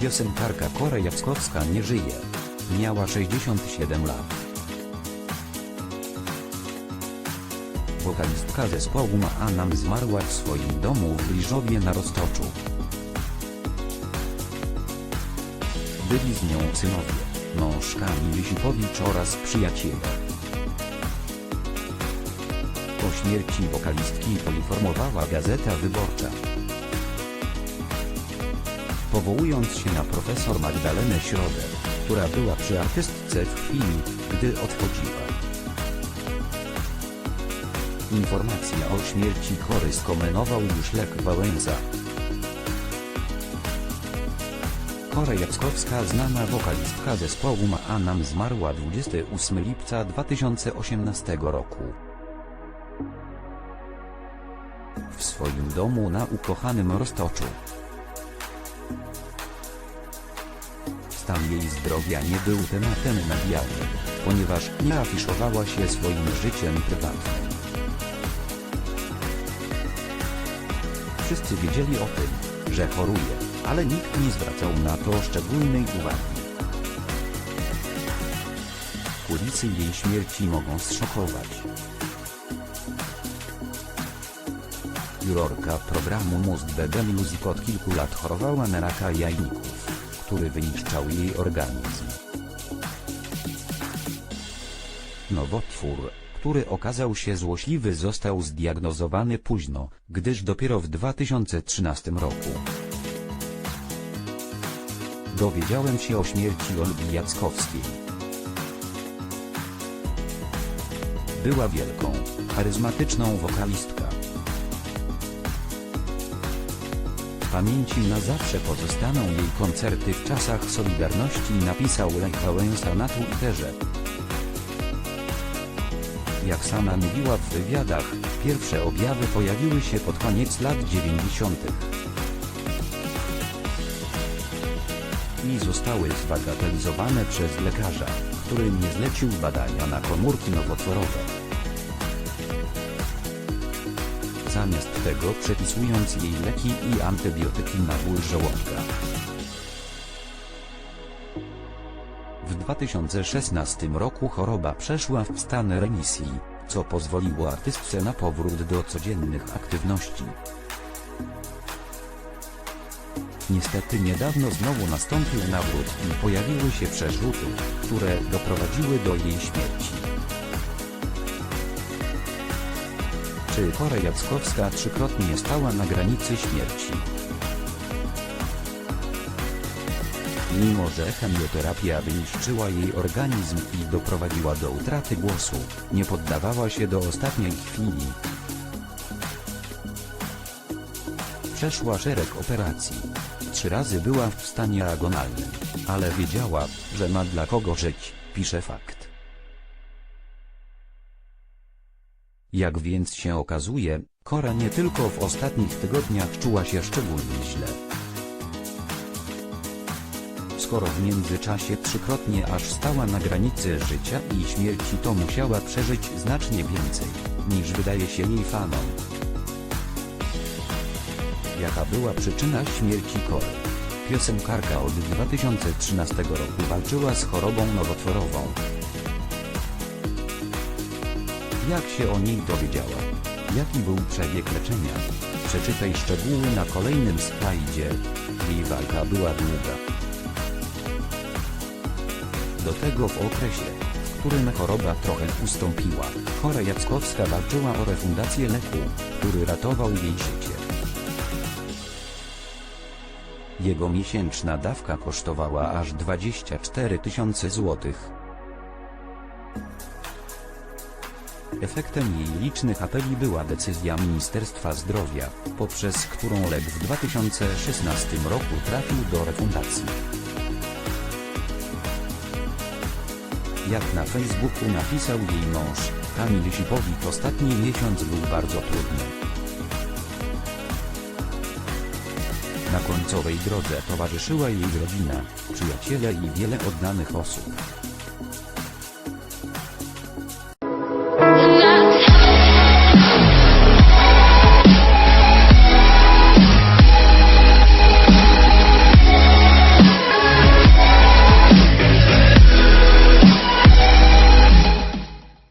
Piosenkarka Kora Jackowska nie żyje. Miała 67 lat. Wokalistka zespołu Maanam zmarła w swoim domu w Liżowie na Roztoczu. Byli z nią synowie, mąż Kamil Sipowicz oraz przyjaciele. Po śmierci wokalistki poinformowała Gazeta Wyborcza. Powołując się na profesor Magdalenę Środę, która była przy artystce w chwili, gdy odchodziła. Informacja o śmierci Kory skomentował już Lech Wałęsa. Kora Jackowska znana wokalistka zespołu Maanam zmarła 28 lipca 2018 roku. W swoim domu na ukochanym Roztoczu. Stan jej zdrowia nie był tematem medialnym, ponieważ nie afiszowała się swoim życiem prywatnym. Wszyscy wiedzieli o tym, że choruje, ale nikt nie zwracał na to szczególnej uwagi. Kulisy jej śmierci mogą zszokować. Jurorka programu Must BD Music od kilku lat chorowała na raka jajników, który wyniszczał jej organizm. Nowotwór, który okazał się złośliwy został zdiagnozowany późno, gdyż dopiero w 2013 roku. Dowiedziałem się o śmierci Olgi Jackowskiej. Była wielką, charyzmatyczną wokalistką. Pamięci na zawsze pozostaną jej koncerty w czasach Solidarności napisał Lech Wałęsa na Twitterze. Jak sama mówiła w wywiadach, pierwsze objawy pojawiły się pod koniec lat 90. I zostały zbagatelizowane przez lekarza, który nie zlecił badania na komórki nowotworowe. Zamiast tego przepisując jej leki i antybiotyki na ból żołądka. W 2016 roku choroba przeszła w stan remisji, co pozwoliło artystce na powrót do codziennych aktywności. Niestety niedawno znowu nastąpił nawrót i pojawiły się przerzuty, które doprowadziły do jej śmierci. Czy Kora Jackowska trzykrotnie stała na granicy śmierci? Mimo że chemioterapia wyniszczyła jej organizm i doprowadziła do utraty głosu, nie poddawała się do ostatniej chwili. Przeszła szereg operacji. Trzy razy była w stanie agonalnym, ale wiedziała, że ma dla kogo żyć, pisze fakt. Jak więc się okazuje, Kora nie tylko w ostatnich tygodniach czuła się szczególnie źle. Skoro w międzyczasie trzykrotnie aż stała na granicy życia i śmierci to musiała przeżyć znacznie więcej, niż wydaje się jej fanom. Jaka była przyczyna śmierci Kory? Piosenkarka od 2013 roku walczyła z chorobą nowotworową. Jak się o niej dowiedziała? Jaki był przebieg leczenia? Przeczytaj szczegóły na kolejnym slajdzie. Jej walka była długa. Do tego w okresie, w którym choroba trochę ustąpiła, chora Jackowska walczyła o refundację leku, który ratował jej życie. Jego miesięczna dawka kosztowała aż 24 tysiące złotych. Efektem jej licznych apeli była decyzja Ministerstwa Zdrowia, poprzez którą lek w 2016 roku trafił do refundacji. Jak na Facebooku napisał jej mąż, Kamil Sipowicz ostatni miesiąc był bardzo trudny. Na końcowej drodze towarzyszyła jej rodzina, przyjaciele i wiele oddanych osób.